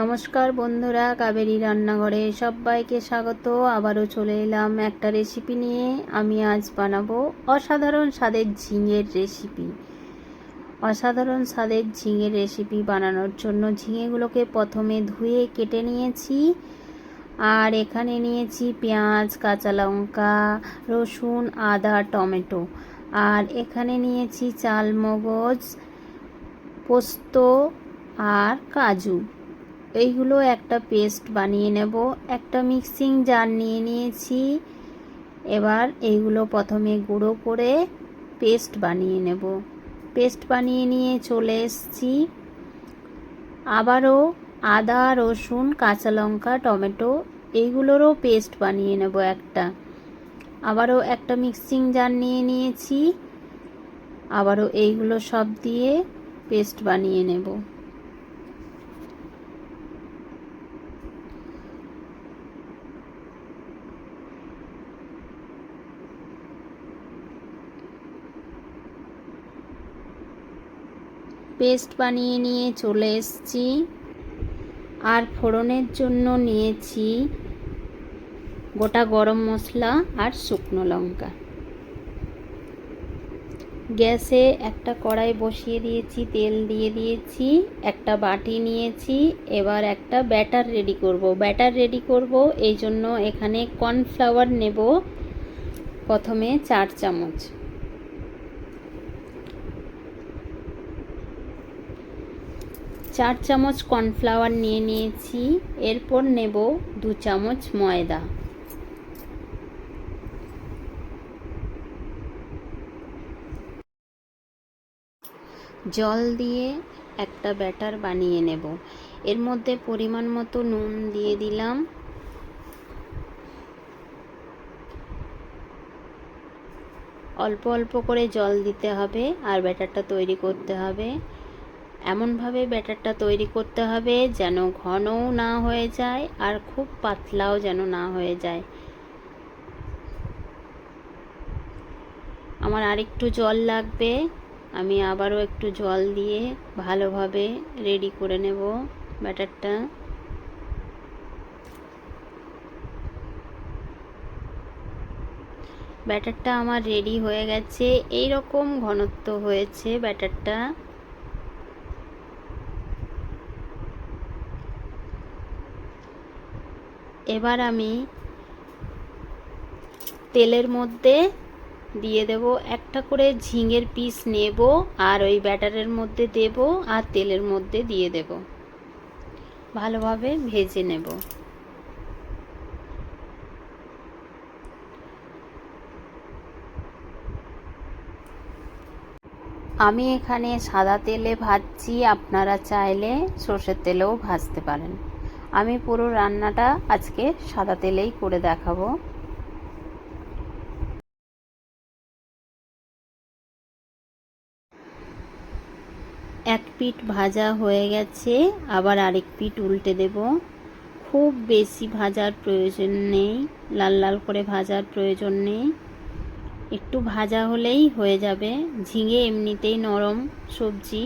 নমস্কার বন্ধুরা, কাবেরী রান্নাঘরে সবাইকে স্বাগত। আবারও চলে এলাম একটা রেসিপি নিয়ে। আমি আজ বানাবো অসাধারণ স্বাদের ঝিঙের রেসিপি অসাধারণ স্বাদের ঝিঙের রেসিপি বানানোর জন্য ঝিঙেগুলোকে প্রথমে ধুয়ে কেটে নিয়েছি। আর এখানে নিয়েছি পেঁয়াজ, কাঁচা লঙ্কা, রসুন, আদা, টমেটো। আর এখানে নিয়েছি চালমগজ, পোস্ত আর কাজু। এইগুলো একটা পেস্ট বানিয়ে নেব, একটা মিক্সিং জার নিয়ে নিয়েছি। এবার এইগুলো প্রথমে গুঁড়ো করে পেস্ট বানিয়ে নেব। পেস্ট বানিয়ে নিয়ে চলে এসছি। আবারও আদা, রসুন, কাঁচা লঙ্কা, টমেটো এইগুলোরও পেস্ট বানিয়ে নেব একটা। আবারও একটা মিক্সিং জার নিয়ে নিয়েছি। আবারও এইগুলো সব দিয়ে পেস্ট বানিয়ে নেব। পেস্ট বানিয়ে নিয়ে চলে এসছি। আর ফোড়নের জন্য নিয়েছি গোটা গরম মশলা আর শুকনো লঙ্কা। গ্যাসে একটা কড়াই বসিয়ে দিয়েছি, তেল দিয়ে দিয়েছি, একটা বাটি নিয়েছি, এবার একটা ব্যাটার রেডি করব। ব্যাটার রেডি করব, এই জন্য এখানে কর্নফ্লাওয়ার নেব প্রথমে চার চামচ। চার চামচ কর্নফ্লাওয়ার নিয়ে নিয়েছি, এরপর নেব দু চামচ ময়দা। জল দিয়ে একটা ব্যাটার বানিয়ে নেব। এর মধ্যে পরিমাণ মতো নুন দিয়ে দিলাম। অল্প অল্প করে জল দিতে হবে আর ব্যাটারটা তৈরি করতে হবে। এমনভাবে ব্যাটারটা তৈরি করতে হবে যেন ঘনও না হয়ে যায় আর খুব পাতলাও যেন না হয়ে যায়। আমার আরেকটু জল লাগবে। আমি আবারও একটু জল দিয়ে ভালোভাবে রেডি করে নেব ব্যাটারটা। ব্যাটারটা আমার রেডি হয়ে গেছে। এই রকম ঘনত্ব হয়েছে ব্যাটারটা। এবার আমি তেলের মধ্যে দিয়ে দেব একটা করে ঝিঙের পিস নেব আর ওই ব্যাটারের মধ্যে দেব আর তেলের মধ্যে দিয়ে দেব। ভালোভাবে ভেজে নেব। আমি এখানে সাদা তেলে ভাজছি, আপনারা চাইলে সর্ষের তেলেও ভাজতে পারেন। আমি পুরো রান্নাটা আজকে সাদা তেলেই করে দেখাবো। এক পিঠ ভাজা হয়ে গেছে, আবার আরেক পিঠ উল্টে দেব। খুব বেশি ভাজার প্রয়োজন নেই, লাল লাল করে ভাজার প্রয়োজন নেই। একটু ভাজা হলেই হয়ে যাবে, ঝিঙে এমনিতেই নরম সবজি।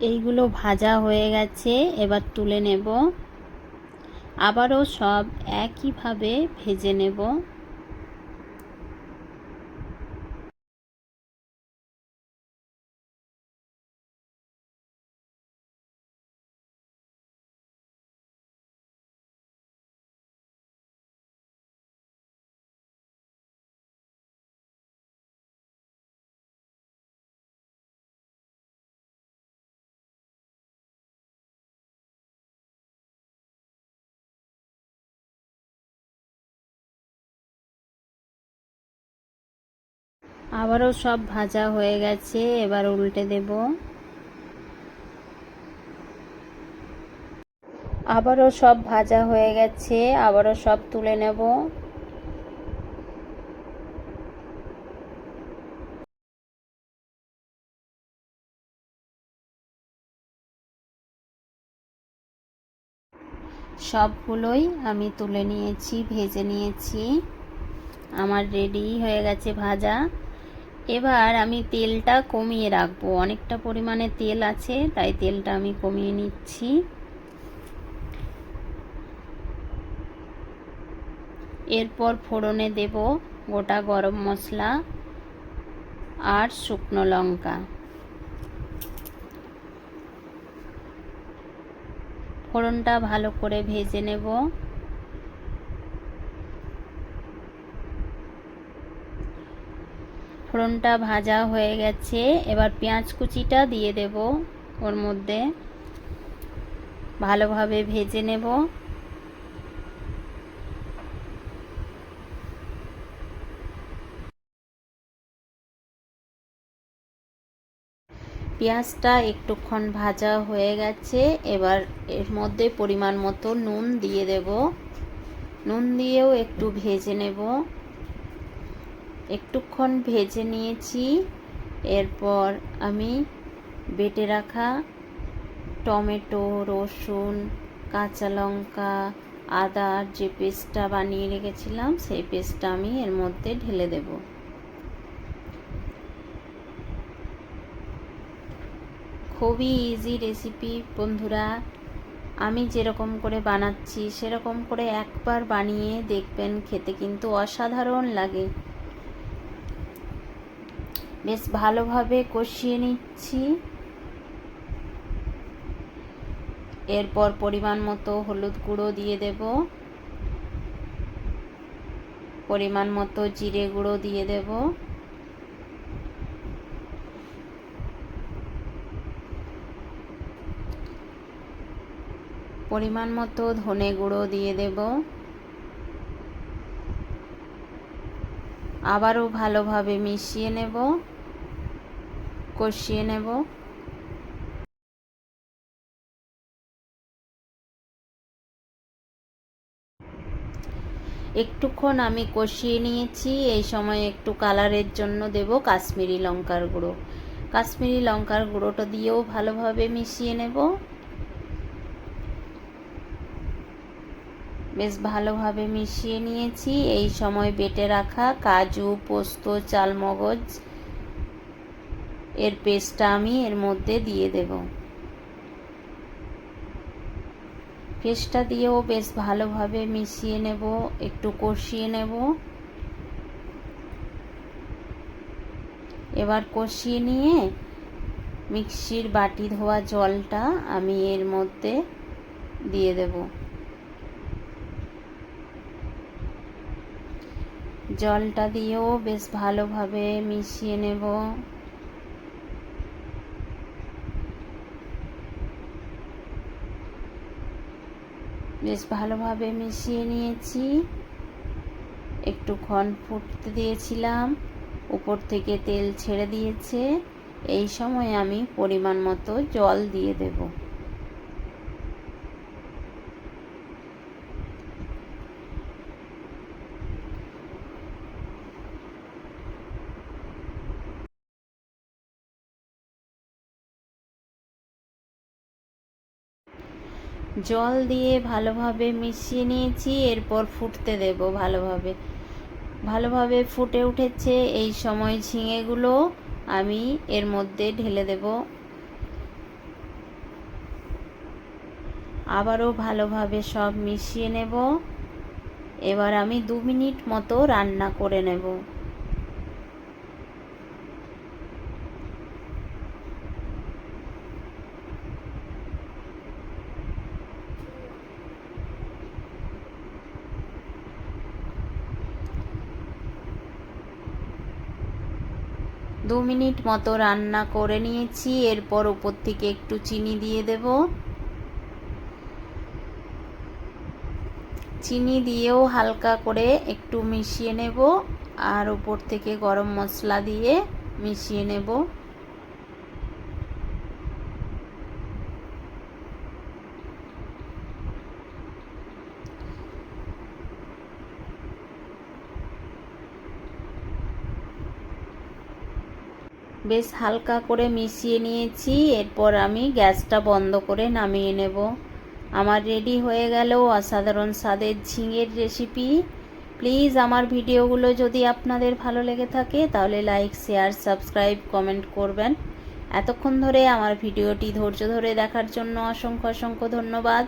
এইগুলো ভাজা হয়ে গেছে এবার তুলে নেব। আবারও সব একইভাবে ভেজে নেব। আবারও সব ভাজা হয়ে গেছে, এবার উল্টে দেব। আবারও সব ভাজা হয়ে গেছে, আবারও সব তুলে নেব। সবগুলোই আমি তুলে নিয়েছি, ভেজে নিয়েছি। আমার রেডি হয়ে গেছে ভাজা। এবার আমি তেলটা কমিয়ে রাখব। অনেকটা পরিমাণে তেল আছে, তাই তেলটা আমি কমিয়ে নিচ্ছি। এরপর ফোড়নে দেব গোটা গরম মশলা আর শুকনো লঙ্কা। ফোড়নটা ভালো করে ভেজে নেব। ফোড়নটা ভাজা হয়ে গেছে। এবার পেঁয়াজ কুচিটা দিয়ে দেব ওর মধ্যে। ভালোভাবে ভেজে নেব। পেঁয়াজটা একটুক্ষণ ভাজা হয়ে গেছে। এবার এর মধ্যে পরিমাণ মতো নুন দিয়ে দেব। নুন দিয়েও একটু ভেজে নেব। একটুক্ষণ ভেজে নিয়েছি। এরপর আমি বেটে রাখা টমেটো, রসুন, কাঁচা লঙ্কা আদার যে পেস্টটা বানিয়ে রেখেছিলাম, সেই পেস্টটা আমি এর মধ্যে ঢেলে দেবো। খুবই ইজি রেসিপি বন্ধুরা। আমি যেরকম করে বানাচ্ছি, সেরকম করে একবার বানিয়ে দেখবেন, খেতে কিন্তু অসাধারণ লাগে। বেশ ভালোভাবে কষিয়ে নিচ্ছি। এরপর পরিমাণ মতো হলুদ গুঁড়ো দিয়ে দেব। পরিমাণ মতো জিরে গুঁড়ো দিয়ে দেবো। পরিমাণ মতো ধনে গুঁড়ো দিয়ে দেব। আবারও ভালোভাবে মিশিয়ে নেব, কষিয়ে নেব। একটুক্ষণ আমি কষিয়ে নিয়েছি, এই সময় একটু কালারের জন্য দেব কাশ্মীরি লঙ্কার গুঁড়ো। কাশ্মীরি লঙ্কার গুঁড়োটা দিয়েও ভালোভাবে মিশিয়ে নেব। বেশ ভালোভাবে মিশিয়ে নিয়েছি। এই সময় বেটে রাখা কাজু, পোস্ত, চালমগজ, এর পেস্টটা আমি এর মধ্যে দিয়ে দেব। পেস্টটা দিয়েও বেশ ভালোভাবে মিশিয়ে নেব, একটু কষিয়ে নেব। এবার কষিয়ে নিয়ে মিক্সির বাটি ধোয়া জলটা আমি এর মধ্যে দিয়ে দেবো। জলটা দিয়েও বেশ ভালোভাবে মিশিয়ে নেব। বেশ ভালোভাবে মিশিয়ে নিয়েছি। একটুক্ষণ ফুটতে দিয়েছিলাম, উপর থেকে তেল ছেড়ে দিয়েছে। এই সময় আমি পরিমাণ মতো জল দিয়ে দেবো। জল দিয়ে ভালোভাবে মিশিয়ে নিয়েছি, এরপর ফুটতে দেব ভালোভাবে। ভালোভাবে ফুটে উঠেছে এই সময় ঝিঙেগুলো, আমি এর মধ্যে ঢেলে দেব। আবারও ভালোভাবে সব মিশিয়ে নেব। এবার আমি দু মিনিট মতো রান্না করে নেব। দু মিনিট মতো রান্না করে নিয়েছি। এরপর উপর থেকে একটু চিনি দিয়ে দেব। চিনি দিয়েও হালকা করে একটু মিশিয়ে নেব। আর উপর থেকে গরম মশলা দিয়ে মিশিয়ে নেব। বেশ হালকা করে মিশিয়ে নিয়েছি, এরপর আমি গ্যাসটা বন্ধ করে নামিয়ে নেব। আমার রেডি হয়ে গেল অসাধারণ স্বাদের ঝিঙের রেসিপি। প্লিজ আমার ভিডিওগুলো যদি আপনাদের ভালো লেগে থাকে, তাহলে লাইক, শেয়ার, সাবস্ক্রাইব, কমেন্ট করবেন। এতক্ষণ ধরে আমার ভিডিওটি ধৈর্য ধরে দেখার জন্য অসংখ্য অসংখ্য ধন্যবাদ।